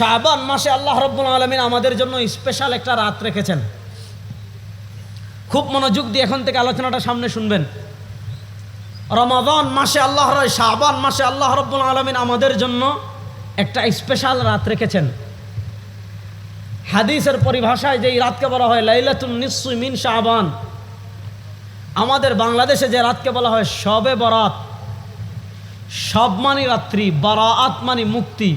শাবান মাসে আল্লাহ রব্বুল আলমিন আমাদের জন্য স্পেশাল একটা রাত রেখেছেন। খুব মনোযোগ দিয়ে এখন থেকে আলোচনাটা সামনে শুনবেন। রমাদান মাসে আল্লাহ শাহবান মাসে আল্লাহ রব্বুল আলমিন আমাদের জন্য একটা স্পেশাল রাত রেখেছেন। হাদিসের পরিভাষায় যেই রাতকে বলা হয় লাইলাতুন নিশ্চয় মিন শাহবান আমাদের বাংলাদেশে যে রাতকে বলা হয় শবে বরাত। সব মানি রাত্রি, বারাত মানি মুক্তি।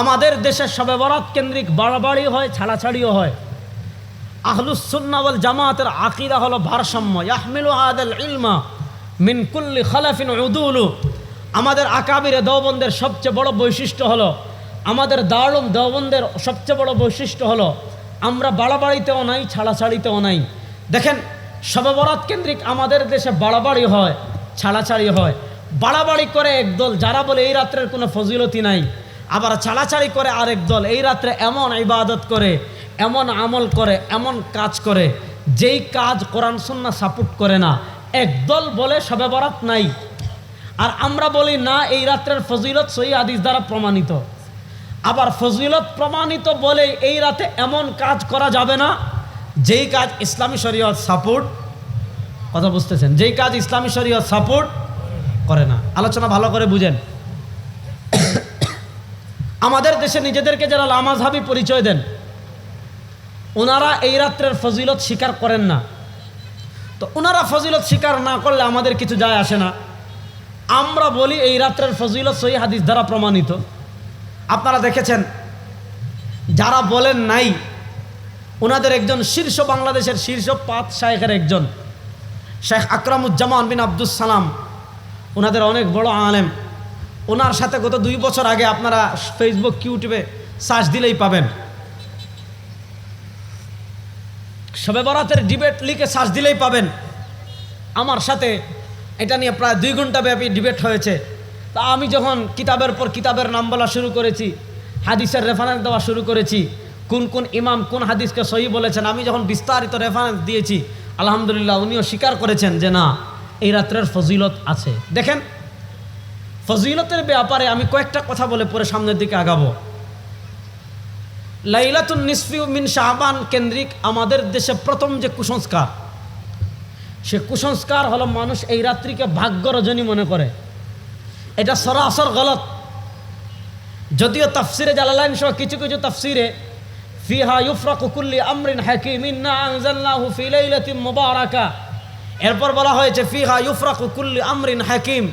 আমাদের দেশে শবে বরাত কেন্দ্রিক বাড়াবাড়ি হয়, ছাড়াছাড়িও হয়। আহলুসুন্নাওয়াল জামাতের আকিরা হলো ভারসাম্য। ইয়াহমিলু আদাল ইলমা মিনকুল্লি খালাফিন উদুলু। আমাদের আকাবিরে দেওবন্দের সবচেয়ে বড় বৈশিষ্ট্য হলো, আমাদের দারুম দেওবন্দের সবচেয়ে বড় বৈশিষ্ট্য হলো, আমরা বাড়াবাড়িতেও নাই, ছাড়াছাড়িতেও নাই। দেখেন শবে বরাত কেন্দ্রিক আমাদের দেশে বাড়াবাড়ি হয়, ছাড়াছাড়ি হয়। বাড়াবাড়ি করে একদল, যারা বলে এই রাত্রের কোনো ফজিলতি নাই আবার ছাড়াছাড়ি করে আরেক দল। এই রাত্রে এমন ইবাদত করে, এমন আমল করে, এমন কাজ করে, যেই কাজ কোরআন সুন্না সাপোর্ট করে না। একদল বলে সবে বরাত নাই। আর আমরা বলি, না, এই রাত্রের ফজিলত সই আদিস দ্বারা প্রমাণিত। আবার ফজিলত প্রমাণিত বলে এই রাতে এমন কাজ করা যাবে না, যেই কাজ ইসলামী শরীয়ত সাপোর্ট কথা বুঝতেছেন, যেই কাজ ইসলামী শরীয়ত সাপোর্ট করে না। আলোচনা ভালো করে বুঝেন। আমাদের দেশে নিজেদেরকে যারা লামাজহাবি পরিচয় দেন, ওনারা এই রাত্রের ফজিলত স্বীকার করেন না। তো ওনারা ফজিলত স্বীকার না করলে আমাদের কিছু যায় আসে না। আমরা বলি এই রাত্রের ফজিলত সহি হাদিস দ্বারা প্রমাণিত। আপনারা দেখেছেন, যারা বলেন নাই, ওনাদের একজন শীর্ষ বাংলাদেশের শীর্ষ পাঁচ শায়েখের একজন, শেখ আকরামুজ্জামান বিন আব্দুস সালাম। ওনাদের অনেক বড় আলেম। ওনার সাথে গত দুই বছর আগে আপনারা ফেসবুক ইউটিউবে সার্চ দিলেই পাবেন। সবে বরাতের ডিবেট লিখে সার্চ দিলেই পাবেন। আমার সাথে এটা নিয়ে প্রায় দুই ঘণ্টা ব্যাপী ডিবেট হয়েছে। তা আমি যখন কিতাবের পর কিতাবের নাম বলা শুরু করেছি, হাদিসের রেফারেন্স দেওয়া শুরু করেছি, কোন কোন ইমাম কোন হাদিসকে সহি বলেছেন, আমি যখন বিস্তারিত রেফারেন্স দিয়েছি, আলহামদুলিল্লাহ উনিও স্বীকার করেছেন যে না, এই রাত্রের ফজিলত আছে। দেখেন ফজিলতের ব্যাপারে আমি কয়েকটা কথা বলে পরে সামনের দিকে আগাবো। লাইলাতুন নিসফি মিন শাহবান কেন্দ্রিক আমাদের দেশে প্রথম যে কুসংস্কার, সে কুসংস্কার হলো মানুষ এই রাত্রিকে ভাগ্য রজনী মনে করে। এটা সরাসর গলত। যদিও তাফসিরে জালালাইন সহ কিছু কিছু তাফসিরে, ফিহা ইউফরাকু কুল্লি আমরিন হাকিম ইন্না আনজালনাহু ফি এরপর বলা হয়েছে, ফিহা ইউফরাকু কুল্লি আমরিন হাকিম।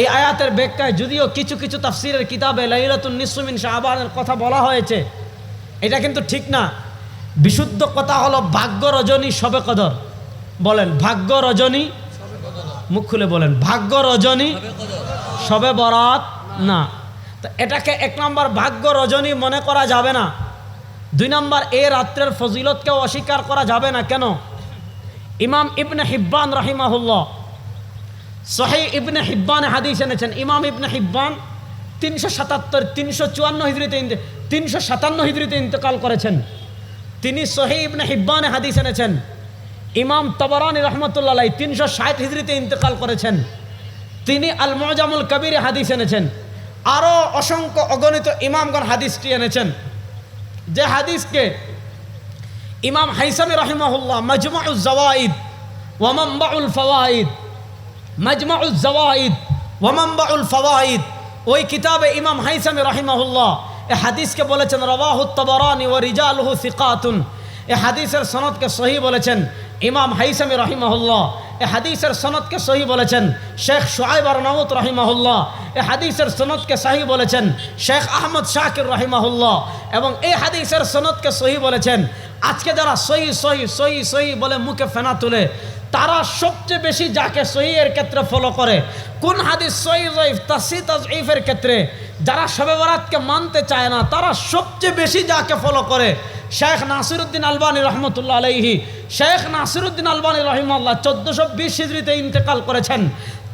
এই আয়াতের ব্যাখ্যায় যদিও কিছু কিছু তাফসিরের কিতাবে লাইলাতুন নিসমিন শাহবানের কথা বলা হয়েছে, এটা কিন্তু ঠিক না। বিশুদ্ধ কথা হলো ভাগ্য রজনী সবে কদর। বলেন, ভাগ্য রজনী মুখ খুলে বলেন, ভাগ্য রজনী সবে বরাত না। তো এটাকে এক নম্বর ভাগ্য রজনী মনে করা যাবে না। দুই নম্বর, এ রাত্রের ফজিলতকেও অস্বীকার করা যাবে না। কেন? ইমাম ইবনে হিব্বান রাহিমাহুল্লাহ সহি ইবনে হিব্বান হাদিস এনেছেন। ইমাম ইবনে হিব্বান তিনশো সাতাত্তর, তিনশো চুয়ান্ন হিজড়িতে তিনশো সাতান্ন হিজড়িতে ইন্তকাল করেছেন। তিনি সহি ইবনে হিব্বান হাদিস এনেছেন। ইমাম তবরানি রহমতুল্লাহ তিনশো ষাট হিজড়িতে ইন্তকাল করেছেন। তিনি আল মজামুল কবির হাদিস এনেছেন। আরও অসংখ্য অগণিত ইমামগণ হাদিসটি এনেছেন। যে হাদিসকে ইমাম হাইসামি রহিমাহুল্লাহ মজমাউল জওয়াইদ ওয়ামাম্বাউল ফওয়াইদ মজমাউল জওয়াইদ ওয়ামাম্বাউল ফওয়াইদ। ওই কিতাবে ইমাম হাইসামি রহিমাহুল্লাহ এ হাদিসকে বলেছেন রবাহুত তবরানি ও রিজালহু সিকাতুন। এ হাদিসের সনদকে সহি বলেছেন ইমাম হাইসামি রহিমাহুল্লাহ। এ হাদিসের সনদকে সহি বলেছেন শেখ সোয়াইব আর নামুত রহিমাহুল্লাহ। এ হাদিসের সনদকে সহি বলেছেন শেখ আহমদ শাকির রহিমাহুল্লাহ। এবং এই হাদিসের সনদকে সহি বলেছেন, আজকে যারা সহি সহি সহি সহি বলে মুখে ফেনা তুলে তারা সবচেয়ে বেশি যাকে সহি এর ক্ষেত্রে ফলো করে। কোন হাদিস সহি জয়ীফ তাসি তাজঈফের ক্ষেত্রে যারা শবে বরাতকে মানতে চায় না, তারা সবচেয়ে বেশি যাকে ফলো করে। শেখ নাসিরুদ্দিন আলবানী রহমতুল্লাহ আলহি শেখ নাসিরুদ্দিন আলবানী রহিমাল্লাহ চোদ্দোশো বিশ হিজড়িতে ইন্তেকাল করেছেন।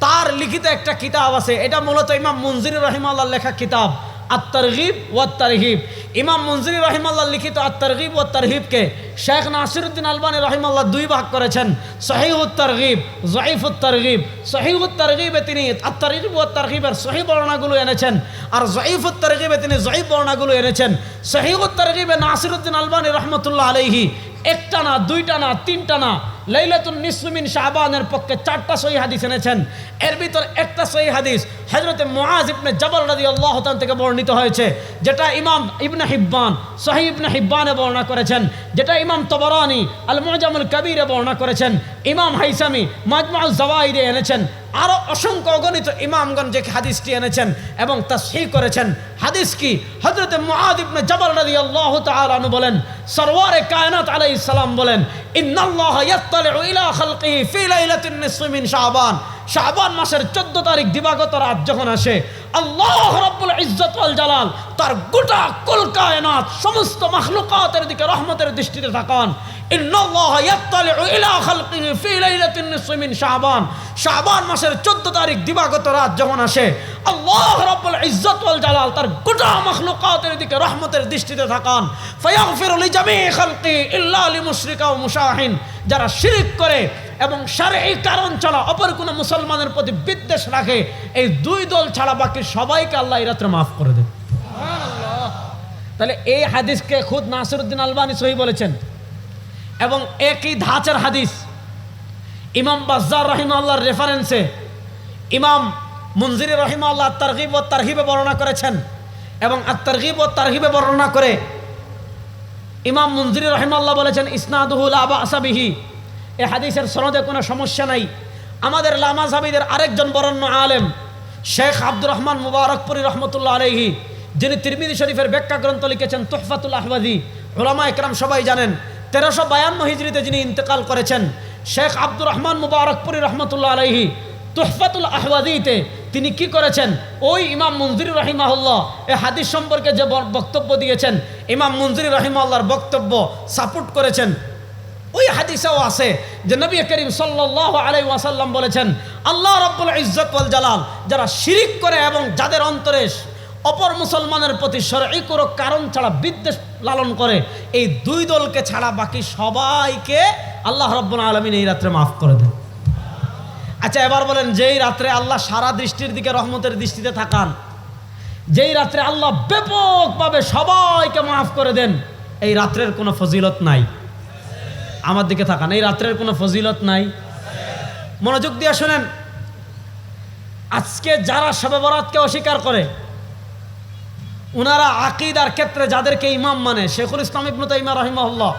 তার লিখিত একটা কিতাব আছে, এটা মূলত ইমাম মঞ্জির রহিমাল্লাহ লেখা কিতাব। আত্তারগিব ও তারহিব ইমাম মঞ্জুরি রহিমাল্লাহ লিখিত আত্তারগিব ও তারহিবকে শেখ নাসিরুদ্দিন আলবানী রহিমাল্লাহ দুই ভাগ করেছেন। সহিউত তারগিব জয়ীফুত তারগিব সহিউত তারগিবে তিনি আত্তারগিব ও তারগিবের সহি বর্ণাগুলো এনেছেন আর জয়ীফুত তারগিবে তিনি জয়ীফ বর্ণাগুলো এনেছেন। সহিউত তারগিবে নাসিরুদ্দিন আলবানী রহমতুল্লাহ আলহি একটা না দুইটা না তিনটা না লাইলাতুন নিসমিন শাহবানের পক্ষে চারটা সহি হাদিস এনেছেন। এর ভিতর একটা সহি হাদিস হজরত মহাজ ইবনে জবর রাজি আল্লাহ থেকে বর্ণিত হয়েছে, যেটা ইমাম ইবনে হিব্বান, সহি ইবনে হিব্বানে বর্ণনা করেছেন, যেটা ইমাম তবরানি আল মোজামুল কবিরে বর্ণনা করেছেন, ইমাম হাইসামি মাজমাউল জওয়াইদে এনেছেন। আরও অসংখ্য অগণিত ইমামগণ যে হাদিসটি এনেছেন এবং তা সেই করেছেন। হাদিস কি? হজরত মহাদিবনে জবর জাবাল আল্লাহ তালু বলেন, সরওয়ারে কায়নাত আলাই সালাম বলেন, ইন্নাল্লাহ ইয়াত্তালিউ ইলা খালকিহি ফি লাইলাতিন নিসফি মিন শাবান। শাবান মাসের 14 তারিখ দিবাগত রাত যখন আসে, আল্লাহ রাব্বুল ইজ্জত জালাল তার গোটা কুল কায়নাত সমস্ত মাখলুকাতের দিকে রহমতের দৃষ্টিতে তাকান। শাবান। মাসের 14 তারিখ দিবাগত রাত যখন আসে, আল্লাহ রাব্বুল ইজ্জত জালাল তার গোটা মাখলুকাতের দিকে রহমতের দৃষ্টিতে তাকান। ফায়াগফিরু লিজামি খালকি ইল্লা লিমুশরিকা ওয়া মুশাহিন। যারা শিরিক করে এবং সারে এই কারণ ছাড়া অপর কোনো মুসলমানের প্রতি বিদ্বেষ রাখে এই দুই দল ছাড়া বাকি সবাইকে আল্লাহ এই রাত্রে মাফ করে দেন। তাহলে এই হাদিসকে খুদ নাসিরুদ্দিন আলবানি সহি বলেছেন। এবং একই ধাঁচের হাদিস ইমাম বাজ্জার রহিম আল্লাহর রেফারেন্সে ইমাম মঞ্জিরি রহিম আল্লাহ তারগিব ও তারহিবে বর্ণনা করেছেন। এবং আত্মারগিব ও তারহিবে বর্ণনা করে ইমাম মঞ্জির রহিম আল্লাহ বলেছেন ইসনাদুহুল আবা আসাবিহি এ হাদিসের সনদে কোনো সমস্যা নাই। আমাদের লামা সাবিদের আরেকজন বরণ্য আলেম, শেখ আব্দুর রহমান মুবারকপুরি রহমতুল্লাহ আলহি যিনি তিরমিদি শরীফের ব্যাখ্যা গ্রন্থ লিখেছেন তোহফাতুল আহবাদি ওলামা একরাম সবাই জানেন, তেরোশো বায়ান্ন হিজড়িতে যিনি ইন্তেকাল করেছেন, শেখ আব্দুর রহমান মুবারকপুরি রহমতুল্লাহ আলহি তোহফাতুল আহওয়াদিতে তিনি কি করেছেন? ওই ইমাম মঞ্জুরি রহিমাহুল্লাহ, এ হাদিস সম্পর্কে যে বক্তব্য দিয়েছেন, ইমাম মঞ্জুরি রহিমাল্লাহর বক্তব্য সাপোর্ট করেছেন। ওই হাদিসেও আছে যে নবী করিম সাল্লাল্লাহু আলাই ওয়াসাল্লাম বলেছেন, আল্লাহ রাব্বুল ইজ্জত জালাল যারা শিরিক করে এবং যাদের অন্তরে অপর মুসলমানের প্রতি কোনো কারণ ছাড়া বিদ্বেষ লালন করে, এই দুই দলকে ছাড়া বাকি সবাইকে আল্লাহ রব্বুল আলমিন এই রাত্রে মাফ করে দেন। আচ্ছা এবার বলেন, যেই রাত্রে আল্লাহ সারা দৃষ্টির দিকে রহমতের দৃষ্টিতে থাকান, যেই রাত্রে আল্লাহ ব্যাপকভাবে সবাইকে মাফ করে দেন, এই রাত্রের কোনো ফজিলত নাই। আমার দিকে থাকান এই রাত্রের কোনো ফজিলত নাই। মনোযোগ দিয়ে শোনেন, আজকে যারা শবে বরাতকে অস্বীকার করে, উনারা আকিদার ক্ষেত্রে যাদেরকে ইমাম মানে শেখুল ইসলাম ইবনু তাইমা রহিমাহুল্লাহ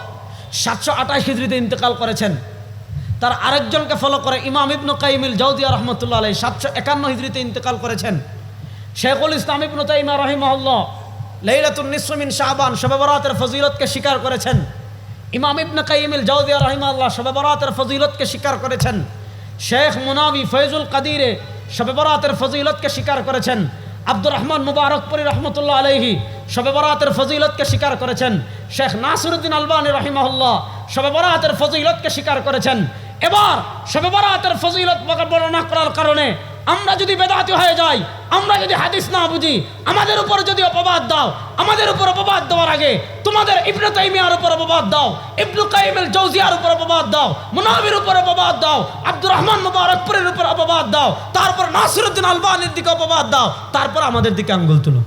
সাতশো আঠাশ হিজড়িতে ইন্তেকাল করেছেন। তার আরেকজনকে ফলো করে ইমাম ইবনু কাইমিল জৌদিয়া রহমতুল্লাহ আলাই সাতশো একান্ন হিজড়িতে ইন্তেকাল করেছেন। শেখুল ইসলাম ইবনু তাইমা রহিমাহুল্লাহ লাইলাতুন নিসমিন শাহবান শবে বরাতের ফজিলতকে স্বীকার করেছেন। ইমাম ইবনে কাইমিল জৌদিয়া রহিমাল্লাহ শবে বরাতের ফজিলতকে স্বীকার করেছেন। শেখ মুনাবি ফৈজুল কাদিরে শবে বরাতের ফজিলতকে স্বীকার করেছেন। আব্দুর রহমান মুবারকপুরি রহমতুল্লাহ আলহি শবে বরাতের ফজিলতকে স্বীকার করেছেন। শেখ নাসিরুদ্দিন আলবানী রহিমাহুল্লাহ শবে বরাতের ফজিলতকে স্বীকার করেছেন। এবার শবে বরাতের ফজিলত বর্ণনা করার কারণে আমরা যদি বেদাতি হয়ে যাই, আমরা যদি হাদিস না বুঝি, আমাদের উপর যদি অপবাদ দাও, আমাদের উপর অপবাদ দেওয়ার আগে তোমাদের ইবনু তাইমিয়ার উপর অপবাদ দাও, ইবনু কাইমেল জৌজিয়ার উপর অপবাদ দাও, মুনাবির উপর অপবাদ দাও আব্দুর রহমান মুবারকপুরের উপর অপবাদ দাও, তারপর নাসিরুদ্দিন আলবানির দিকে অপবাদ দাও, তারপর আমাদের দিকে আঙ্গুল তুলো।